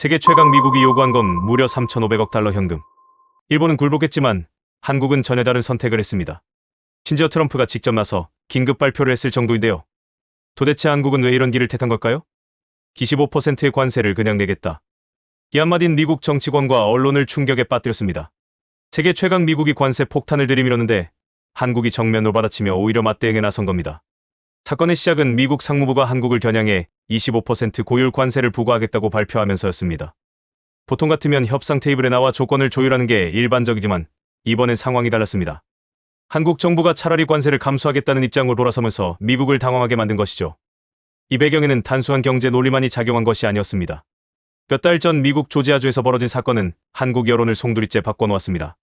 세계 최강 미국이 요구한 건 무려 3,500억 달러 현금. 일본은 굴복했지만 한국은 전혀 다른 선택을 했습니다. 심지어 트럼프가 직접 나서 긴급 발표를 했을 정도인데요. 도대체 한국은 왜 이런 길을 택한 걸까요? 기 15%의 관세를 그냥 내겠다. 이 한마디는 미국 정치권과 언론을 충격에 빠뜨렸습니다. 세계 최강 미국이 관세 폭탄을 들이밀었는데 한국이 정면으로 받아치며 오히려 맞대응에 나선 겁니다. 사건의 시작은 미국 상무부가 한국을 겨냥해 25% 고율 관세를 부과하겠다고 발표하면서였습니다. 보통 같으면 협상 테이블에 나와 조건을 조율하는 게 일반적이지만 이번엔 상황이 달랐습니다. 한국 정부가 차라리 관세를 감수하겠다는 입장으로 돌아서면서 미국을 당황하게 만든 것이죠. 이 배경에는 단순한 경제 논리만이 작용한 것이 아니었습니다. 몇 달 전 미국 조지아주에서 벌어진 사건은 한국 여론을 송두리째 바꿔놓았습니다.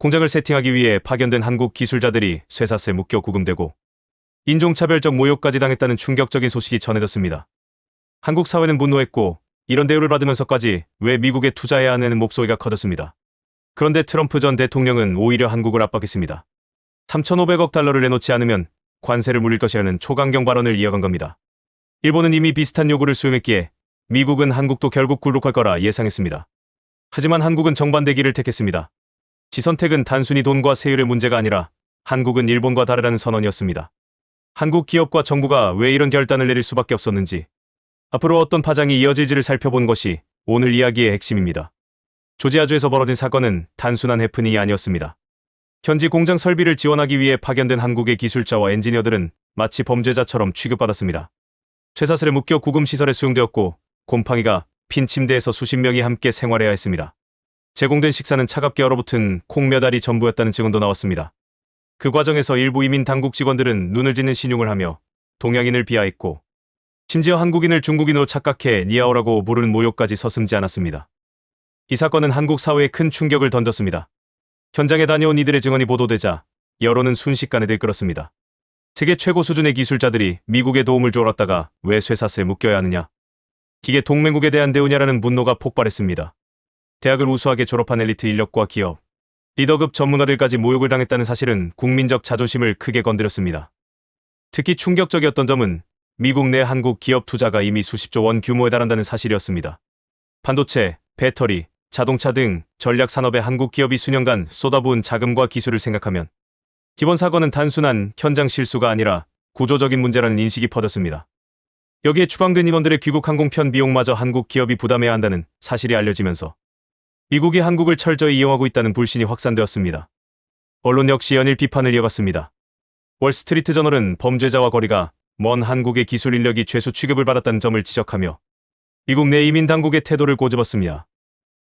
공장을 세팅하기 위해 파견된 한국 기술자들이 쇠사슬 묶여 구금되고 인종차별적 모욕까지 당했다는 충격적인 소식이 전해졌습니다. 한국 사회는 분노했고 이런 대우를 받으면서까지 왜 미국에 투자해야 하는 목소리가 커졌습니다. 그런데 트럼프 전 대통령은 오히려 한국을 압박했습니다. 3,500억 달러를 내놓지 않으면 관세를 물릴 것이라는 초강경 발언을 이어간 겁니다. 일본은 이미 비슷한 요구를 수용했기에 미국은 한국도 결국 굴복할 거라 예상했습니다. 하지만 한국은 정반대 길을 택했습니다. 지선택은 단순히 돈과 세율의 문제가 아니라 한국은 일본과 다르다는 선언이었습니다. 한국 기업과 정부가 왜 이런 결단을 내릴 수밖에 없었는지, 앞으로 어떤 파장이 이어질지를 살펴본 것이 오늘 이야기의 핵심입니다. 조지아주에서 벌어진 사건은 단순한 해프닝이 아니었습니다. 현지 공장 설비를 지원하기 위해 파견된 한국의 기술자와 엔지니어들은 마치 범죄자처럼 취급받았습니다. 쇠사슬에 묶여 구금 시설에 수용되었고 곰팡이가 핀 침대에서 수십 명이 함께 생활해야 했습니다. 제공된 식사는 차갑게 얼어붙은 콩 몇 알이 전부였다는 증언도 나왔습니다. 그 과정에서 일부 이민 당국 직원들은 눈을 짓는 신용을 하며 동양인을 비하했고 심지어 한국인을 중국인으로 착각해 니아오라고 부르는 모욕까지 서슴지 않았습니다. 이 사건은 한국 사회에 큰 충격을 던졌습니다. 현장에 다녀온 이들의 증언이 보도되자 여론은 순식간에 들끓었습니다. 세계 최고 수준의 기술자들이 미국의 도움을 줘왔다가 왜 쇠사슬에 묶여야 하느냐? 기계 동맹국에 대한 대우냐라는 분노가 폭발했습니다. 대학을 우수하게 졸업한 엘리트 인력과 기업, 리더급 전문가들까지 모욕을 당했다는 사실은 국민적 자존심을 크게 건드렸습니다. 특히 충격적이었던 점은 미국 내 한국 기업 투자가 이미 수십조 원 규모에 달한다는 사실이었습니다. 반도체, 배터리, 자동차 등 전략 산업에 한국 기업이 수년간 쏟아부은 자금과 기술을 생각하면 기본 사건은 단순한 현장 실수가 아니라 구조적인 문제라는 인식이 퍼졌습니다. 여기에 추방된 임원들의 귀국 항공편 비용마저 한국 기업이 부담해야 한다는 사실이 알려지면서 미국이 한국을 철저히 이용하고 있다는 불신이 확산되었습니다. 언론 역시 연일 비판을 이어갔습니다. 월스트리트 저널은 범죄자와 거리가 먼 한국의 기술 인력이 죄수 취급을 받았다는 점을 지적하며 미국 내 이민 당국의 태도를 꼬집었습니다.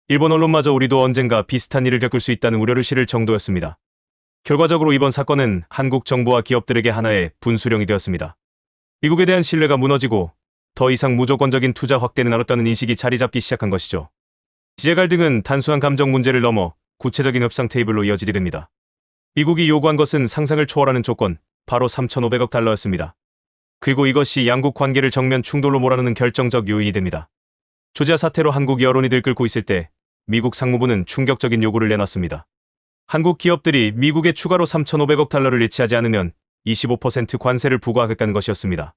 일본 언론마저 우리도 언젠가 비슷한 일을 겪을 수 있다는 우려를 실을 정도였습니다. 결과적으로 이번 사건은 한국 정부와 기업들에게 하나의 분수령이 되었습니다. 미국에 대한 신뢰가 무너지고 더 이상 무조건적인 투자 확대는 어렵다는 인식이 자리 잡기 시작한 것이죠. 지재 갈등은 단순한 감정 문제를 넘어 구체적인 협상 테이블로 이어지게 됩니다. 미국이 요구한 것은 상상을 초월하는 조건, 바로 3,500억 달러였습니다. 그리고 이것이 양국 관계를 정면 충돌로 몰아넣는 결정적 요인이 됩니다. 조지아 사태로 한국 여론이 들끓고 있을 때 미국 상무부는 충격적인 요구를 내놨습니다. 한국 기업들이 미국에 추가로 3,500억 달러를 예치하지 않으면 25% 관세를 부과하겠다는 것이었습니다.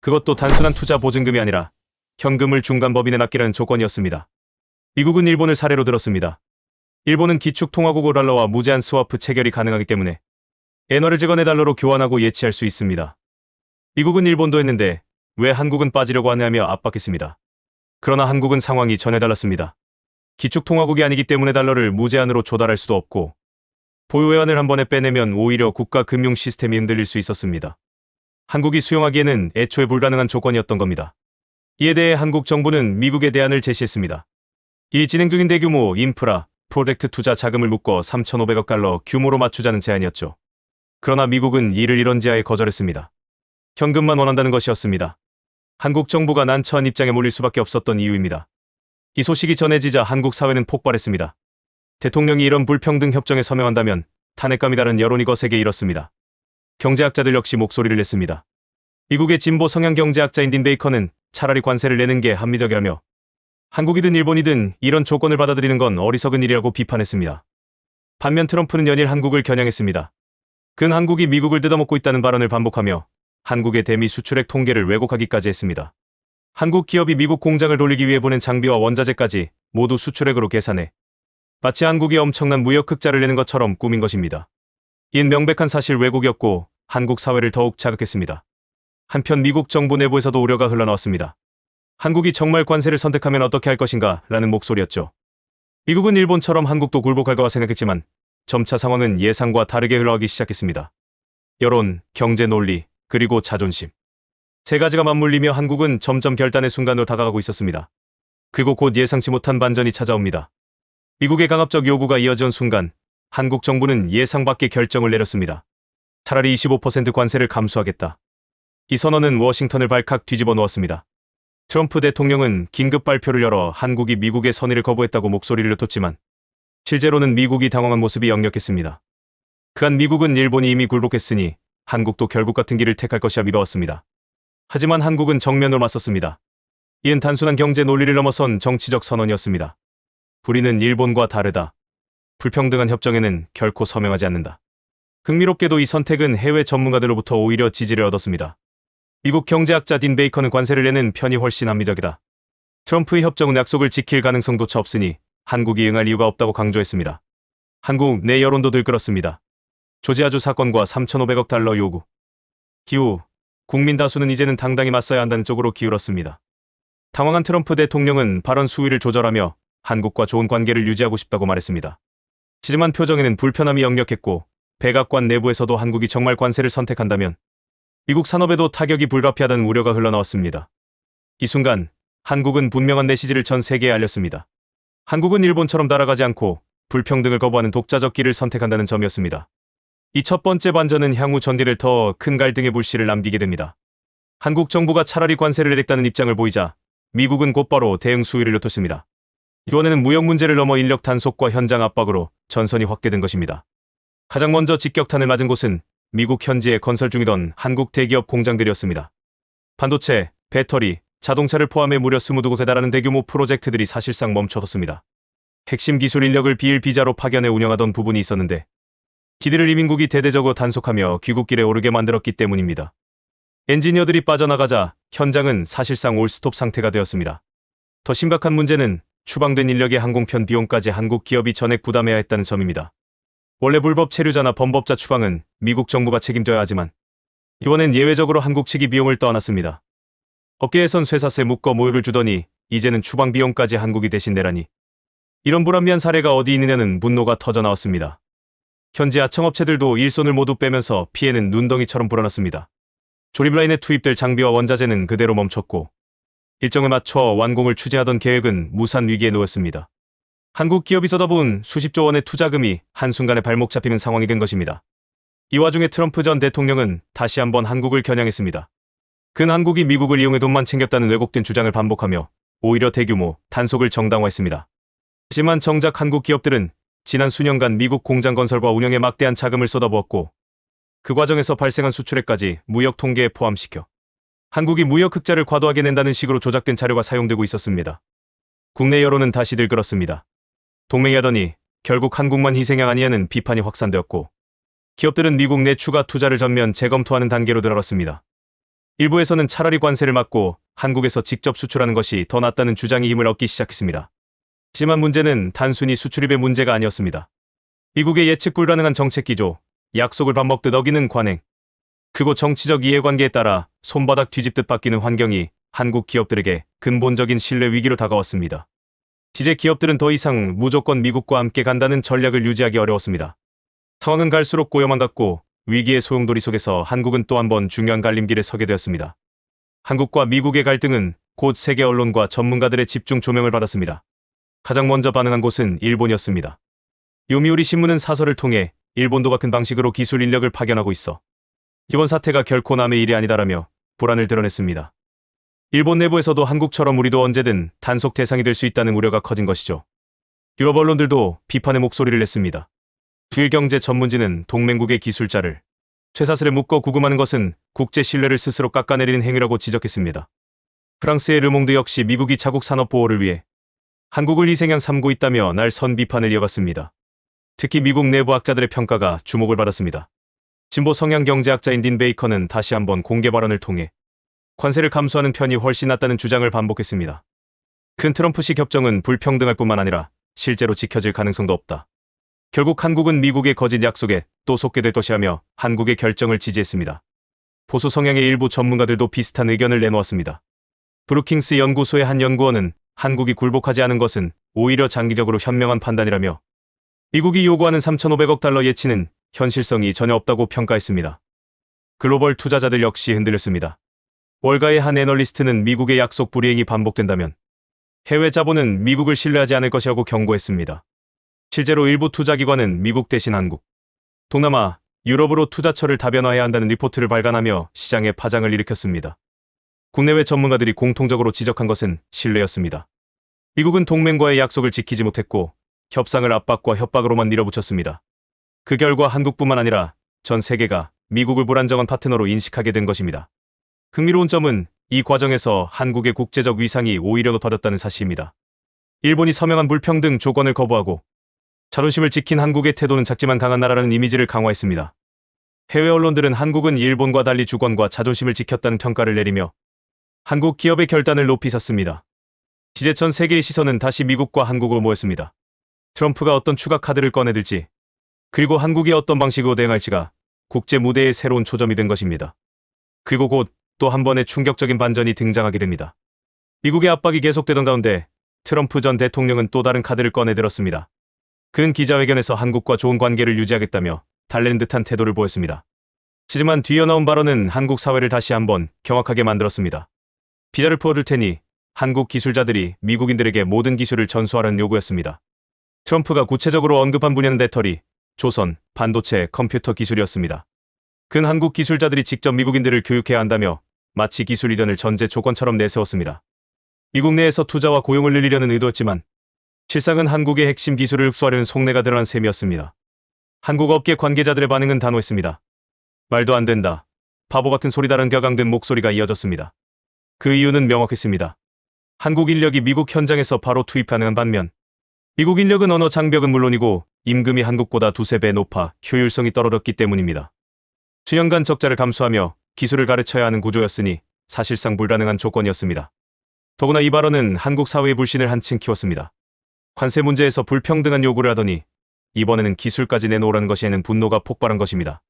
그것도 단순한 투자 보증금이 아니라 현금을 중간 법인에 납기라는 조건이었습니다. 미국은 일본을 사례로 들었습니다. 일본은 기축 통화국어 달러와 무제한 스와프 체결이 가능하기 때문에 엔화를 직원의 달러로 교환하고 예치할 수 있습니다. 미국은 일본도 했는데 왜 한국은 빠지려고 하냐며 압박했습니다. 그러나 한국은 상황이 전혀 달랐습니다. 기축 통화국이 아니기 때문에 달러를 무제한으로 조달할 수도 없고 보유 외환을 한 번에 빼내면 오히려 국가 금융 시스템이 흔들릴 수 있었습니다. 한국이 수용하기에는 애초에 불가능한 조건이었던 겁니다. 이에 대해 한국 정부는 미국에 대안을 제시했습니다. 이 진행 중인 대규모 인프라, 프로젝트 투자 자금을 묶어 3,500억 달러 규모로 맞추자는 제안이었죠. 그러나 미국은 이를 이런 지하에 거절했습니다. 현금만 원한다는 것이었습니다. 한국 정부가 난처한 입장에 몰릴 수밖에 없었던 이유입니다. 이 소식이 전해지자 한국 사회는 폭발했습니다. 대통령이 이런 불평등 협정에 서명한다면 탄핵감이 다른 여론이 거세게 일었습니다. 경제학자들 역시 목소리를 냈습니다. 미국의 진보 성향 경제학자인 딘 베이커는 차라리 관세를 내는 게 합리적이라며 한국이든 일본이든 이런 조건을 받아들이는 건 어리석은 일이라고 비판했습니다. 반면 트럼프는 연일 한국을 겨냥했습니다. 근 한국이 미국을 뜯어먹고 있다는 발언을 반복하며 한국의 대미 수출액 통계를 왜곡하기까지 했습니다. 한국 기업이 미국 공장을 돌리기 위해 보낸 장비와 원자재까지 모두 수출액으로 계산해 마치 한국이 엄청난 무역 흑자를 내는 것처럼 꾸민 것입니다. 이는 명백한 사실 왜곡이었고 한국 사회를 더욱 자극했습니다. 한편 미국 정부 내부에서도 우려가 흘러나왔습니다. 한국이 정말 관세를 선택하면 어떻게 할 것인가 라는 목소리였죠. 미국은 일본처럼 한국도 굴복할 거라 생각했지만 점차 상황은 예상과 다르게 흘러가기 시작했습니다. 여론, 경제 논리, 그리고 자존심. 세 가지가 맞물리며 한국은 점점 결단의 순간으로 다가가고 있었습니다. 그리고 곧 예상치 못한 반전이 찾아옵니다. 미국의 강압적 요구가 이어진 순간 한국 정부는 예상 밖의 결정을 내렸습니다. 차라리 25% 관세를 감수하겠다. 이 선언은 워싱턴을 발칵 뒤집어 놓았습니다. 트럼프 대통령은 긴급 발표를 열어 한국이 미국의 선의를 거부했다고 목소리를 높였지만 실제로는 미국이 당황한 모습이 역력했습니다. 그한 미국은 일본이 이미 굴복했으니 한국도 결국 같은 길을 택할 것이라 믿어왔습니다. 하지만 한국은 정면으로 맞섰습니다. 이는 단순한 경제 논리를 넘어선 정치적 선언이었습니다. 우리는 일본과 다르다. 불평등한 협정에는 결코 서명하지 않는다. 흥미롭게도 이 선택은 해외 전문가들로부터 오히려 지지를 얻었습니다. 미국 경제학자 딘 베이커는 관세를 내는 편이 훨씬 합리적이다. 트럼프의 협정은 약속을 지킬 가능성조차 없으니 한국이 응할 이유가 없다고 강조했습니다. 한국 내 여론도 들끓었습니다. 조지아주 사건과 3,500억 달러 요구. 기후, 국민 다수는 이제는 당당히 맞서야 한다는 쪽으로 기울었습니다. 당황한 트럼프 대통령은 발언 수위를 조절하며 한국과 좋은 관계를 유지하고 싶다고 말했습니다. 시름한 표정에는 불편함이 역력했고 백악관 내부에서도 한국이 정말 관세를 선택한다면 미국 산업에도 타격이 불가피하다는 우려가 흘러나왔습니다. 이 순간 한국은 분명한 메시지를 전 세계에 알렸습니다. 한국은 일본처럼 따라가지 않고 불평등을 거부하는 독자적 길을 선택한다는 점이었습니다. 이 첫 번째 반전은 향후 전개를 더 큰 갈등의 불씨를 남기게 됩니다. 한국 정부가 차라리 관세를 내겠다는 입장을 보이자 미국은 곧바로 대응 수위를 높였습니다. 이번에는 무역 문제를 넘어 인력 단속과 현장 압박으로 전선이 확대된 것입니다. 가장 먼저 직격탄을 맞은 곳은 미국 현지에 건설 중이던 한국 대기업 공장들이었습니다. 반도체, 배터리, 자동차를 포함해 무려 22곳에 달하는 대규모 프로젝트들이 사실상 멈춰섰습니다. 핵심 기술 인력을 비일비자로 파견해 운영하던 부분이 있었는데 기들을 이민국이 대대적으로 단속하며 귀국길에 오르게 만들었기 때문입니다. 엔지니어들이 빠져나가자 현장은 사실상 올스톱 상태가 되었습니다. 더 심각한 문제는 추방된 인력의 항공편 비용까지 한국 기업이 전액 부담해야 했다는 점입니다. 원래 불법 체류자나 범법자 추방은 미국 정부가 책임져야 하지만 이번엔 예외적으로 한국 측이 비용을 떠안았습니다. 업계에선 쇠사세 묶어 모욕을 주더니 이제는 추방 비용까지 한국이 대신 내라니 이런 불합리한 사례가 어디 있느냐는 분노가 터져나왔습니다. 현지 하청업체들도 일손을 모두 빼면서 피해는 눈덩이처럼 불어났습니다. 조립라인에 투입될 장비와 원자재는 그대로 멈췄고 일정에 맞춰 완공을 추진하던 계획은 무산 위기에 놓였습니다. 한국 기업이 쏟아부은 수십조 원의 투자금이 한순간에 발목 잡히는 상황이 된 것입니다. 이 와중에 트럼프 전 대통령은 다시 한번 한국을 겨냥했습니다. 근 한국이 미국을 이용해 돈만 챙겼다는 왜곡된 주장을 반복하며 오히려 대규모 단속을 정당화했습니다. 하지만 정작 한국 기업들은 지난 수년간 미국 공장 건설과 운영에 막대한 자금을 쏟아부었고 그 과정에서 발생한 수출액까지 무역 통계에 포함시켜 한국이 무역 흑자를 과도하게 낸다는 식으로 조작된 자료가 사용되고 있었습니다. 국내 여론은 다시 들끓었습니다. 동맹이 하더니 결국 한국만 희생양 아니냐는 비판이 확산되었고 기업들은 미국 내 추가 투자를 전면 재검토하는 단계로 들어갔습니다. 일부에서는 차라리 관세를 막고 한국에서 직접 수출하는 것이 더 낫다는 주장이 힘을 얻기 시작했습니다. 하지만 문제는 단순히 수출입의 문제가 아니었습니다. 미국의 예측 불가능한 정책 기조, 약속을 밥 먹듯 어기는 관행, 그고 정치적 이해관계에 따라 손바닥 뒤집듯 바뀌는 환경이 한국 기업들에게 근본적인 신뢰 위기로 다가왔습니다. 지제 기업들은 더 이상 무조건 미국과 함께 간다는 전략을 유지하기 어려웠습니다. 상황은 갈수록 고요만 갔고 위기의 소용돌이 속에서 한국은 또 한 번 중요한 갈림길에 서게 되었습니다. 한국과 미국의 갈등은 곧 세계 언론과 전문가들의 집중 조명을 받았습니다. 가장 먼저 반응한 곳은 일본이었습니다. 요미우리 신문은 사설을 통해 일본도 같은 방식으로 기술 인력을 파견하고 있어 이번 사태가 결코 남의 일이 아니다라며 불안을 드러냈습니다. 일본 내부에서도 한국처럼 우리도 언제든 단속 대상이 될 수 있다는 우려가 커진 것이죠. 유럽 언론들도 비판의 목소리를 냈습니다. 주일경제 전문지는 동맹국의 기술자를 쇠사슬에 묶어 구금하는 것은 국제 신뢰를 스스로 깎아내리는 행위라고 지적했습니다. 프랑스의 르몽드 역시 미국이 자국 산업 보호를 위해 한국을 희생양 삼고 있다며 날선 비판을 이어갔습니다. 특히 미국 내부 학자들의 평가가 주목을 받았습니다. 진보 성향 경제학자인 딘 베이커는 다시 한번 공개 발언을 통해 관세를 감수하는 편이 훨씬 낫다는 주장을 반복했습니다. 큰 트럼프식 협정은 불평등할 뿐만 아니라 실제로 지켜질 가능성도 없다. 결국 한국은 미국의 거짓 약속에 또 속게 될 것이라며 한국의 결정을 지지했습니다. 보수 성향의 일부 전문가들도 비슷한 의견을 내놓았습니다. 브루킹스 연구소의 한 연구원은 한국이 굴복하지 않은 것은 오히려 장기적으로 현명한 판단이라며 미국이 요구하는 3,500억 달러 예치는 현실성이 전혀 없다고 평가했습니다. 글로벌 투자자들 역시 흔들렸습니다. 월가의 한 애널리스트는 미국의 약속 불이행이 반복된다면 해외 자본은 미국을 신뢰하지 않을 것이라고 경고했습니다. 실제로 일부 투자기관은 미국 대신 한국, 동남아, 유럽으로 투자처를 다변화해야 한다는 리포트를 발간하며 시장에 파장을 일으켰습니다. 국내외 전문가들이 공통적으로 지적한 것은 신뢰였습니다. 미국은 동맹과의 약속을 지키지 못했고 협상을 압박과 협박으로만 밀어붙였습니다. 그 결과 한국뿐만 아니라 전 세계가 미국을 불안정한 파트너로 인식하게 된 것입니다. 흥미로운 점은 이 과정에서 한국의 국제적 위상이 오히려 높아졌다는 사실입니다. 일본이 서명한 불평등 조건을 거부하고 자존심을 지킨 한국의 태도는 작지만 강한 나라라는 이미지를 강화했습니다. 해외 언론들은 한국은 일본과 달리 주권과 자존심을 지켰다는 평가를 내리며 한국 기업의 결단을 높이 샀습니다. 전 세계의 시선은 다시 미국과 한국으로 모였습니다. 트럼프가 어떤 추가 카드를 꺼내들지, 그리고 한국이 어떤 방식으로 대응할지가 국제 무대의 새로운 초점이 된 것입니다. 그리고 곧 또 한 번의 충격적인 반전이 등장하게 됩니다. 미국의 압박이 계속되던 가운데 트럼프 전 대통령은 또 다른 카드를 꺼내들었습니다. 그는 기자회견에서 한국과 좋은 관계를 유지하겠다며 달랜 듯한 태도를 보였습니다. 하지만 뒤이어 나온 발언은 한국 사회를 다시 한번 경악하게 만들었습니다. 비자를 풀어줄 테니 한국 기술자들이 미국인들에게 모든 기술을 전수하라는 요구였습니다. 트럼프가 구체적으로 언급한 분야는 배터리, 조선, 반도체, 컴퓨터 기술이었습니다. 그는 한국 기술자들이 직접 미국인들을 교육해야 한다며 마치 기술 이전을 전제 조건처럼 내세웠습니다. 미국 내에서 투자와 고용을 늘리려는 의도였지만 실상은 한국의 핵심 기술을 흡수하려는 속내가 드러난 셈이었습니다. 한국 업계 관계자들의 반응은 단호했습니다. 말도 안 된다. 바보 같은 소리다른 격앙된 목소리가 이어졌습니다. 그 이유는 명확했습니다. 한국 인력이 미국 현장에서 바로 투입 가능한 반면 미국 인력은 언어 장벽은 물론이고 임금이 한국보다 두세 배 높아 효율성이 떨어졌기 때문입니다. 수년간 적자를 감수하며 기술을 가르쳐야 하는 구조였으니 사실상 불가능한 조건이었습니다. 더구나 이 발언은 한국 사회의 불신을 한층 키웠습니다. 관세 문제에서 불평등한 요구를 하더니 이번에는 기술까지 내놓으라는 것에는 분노가 폭발한 것입니다.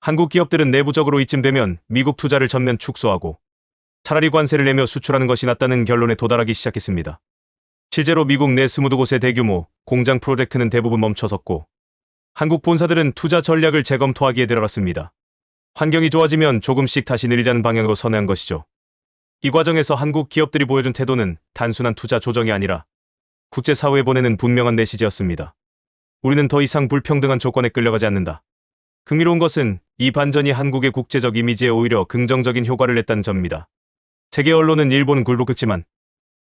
한국 기업들은 내부적으로 이쯤 되면 미국 투자를 전면 축소하고 차라리 관세를 내며 수출하는 것이 낫다는 결론에 도달하기 시작했습니다. 실제로 미국 내 22곳의 대규모 공장 프로젝트는 대부분 멈춰섰고 한국 본사들은 투자 전략을 재검토하기에 들어갔습니다. 환경이 좋아지면 조금씩 다시 늘리자는 방향으로 선회한 것이죠. 이 과정에서 한국 기업들이 보여준 태도는 단순한 투자 조정이 아니라 국제사회에 보내는 분명한 메시지였습니다. 우리는 더 이상 불평등한 조건에 끌려가지 않는다. 흥미로운 것은 이 반전이 한국의 국제적 이미지에 오히려 긍정적인 효과를 냈다는 점입니다. 세계 언론은 일본은 굴복했지만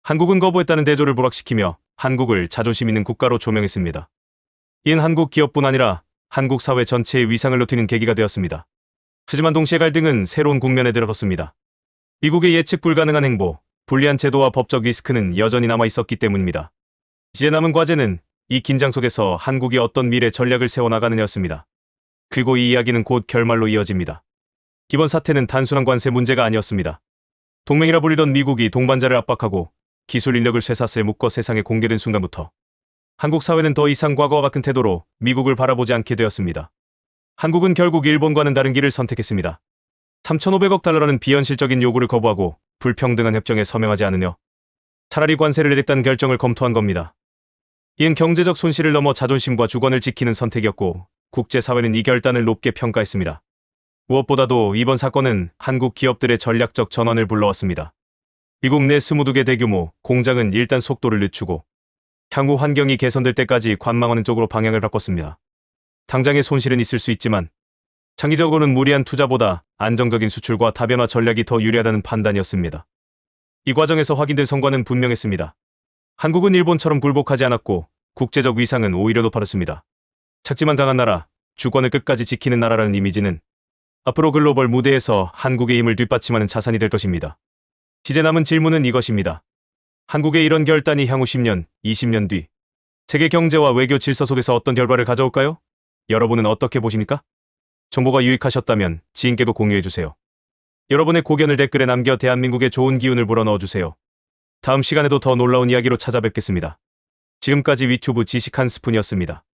한국은 거부했다는 대조를 부각시키며 한국을 자존심 있는 국가로 조명했습니다. 이는 한국 기업뿐 아니라 한국 사회 전체의 위상을 높이는 계기가 되었습니다. 하지만 동시에 갈등은 새로운 국면에 들어섰습니다. 미국의 예측 불가능한 행보, 불리한 제도와 법적 리스크는 여전히 남아 있었기 때문입니다. 이제 남은 과제는 이 긴장 속에서 한국이 어떤 미래 전략을 세워나가느냐였습니다. 그리고 이 이야기는 곧 결말로 이어집니다. 기본 사태는 단순한 관세 문제가 아니었습니다. 동맹이라 불리던 미국이 동반자를 압박하고 기술 인력을 쇠사슬에 묶어 세상에 공개된 순간부터 한국 사회는 더 이상 과거와 같은 태도로 미국을 바라보지 않게 되었습니다. 한국은 결국 일본과는 다른 길을 선택했습니다. 3,500억 달러라는 비현실적인 요구를 거부하고 불평등한 협정에 서명하지 않으려 차라리 관세를 내겠다는 결정을 검토한 겁니다. 이는 경제적 손실을 넘어 자존심과 주권을 지키는 선택이었고 국제사회는 이 결단을 높게 평가했습니다. 무엇보다도 이번 사건은 한국 기업들의 전략적 전환을 불러왔습니다. 미국 내 22개 대규모 공장은 일단 속도를 늦추고 향후 환경이 개선될 때까지 관망하는 쪽으로 방향을 바꿨습니다. 당장의 손실은 있을 수 있지만 장기적으로는 무리한 투자보다 안정적인 수출과 다변화 전략이 더 유리하다는 판단이었습니다. 이 과정에서 확인된 성과는 분명했습니다. 한국은 일본처럼 굴복하지 않았고 국제적 위상은 오히려 높아졌습니다. 작지만 강한 나라, 주권을 끝까지 지키는 나라라는 이미지는 앞으로 글로벌 무대에서 한국의 힘을 뒷받침하는 자산이 될 것입니다. 이제 남은 질문은 이것입니다. 한국의 이런 결단이 향후 10년, 20년 뒤 세계 경제와 외교 질서 속에서 어떤 결과를 가져올까요? 여러분은 어떻게 보십니까? 정보가 유익하셨다면 지인께도 공유해주세요. 여러분의 고견을 댓글에 남겨 대한민국의 좋은 기운을 불어넣어주세요. 다음 시간에도 더 놀라운 이야기로 찾아뵙겠습니다. 지금까지 위튜브 지식 한 스푼이었습니다.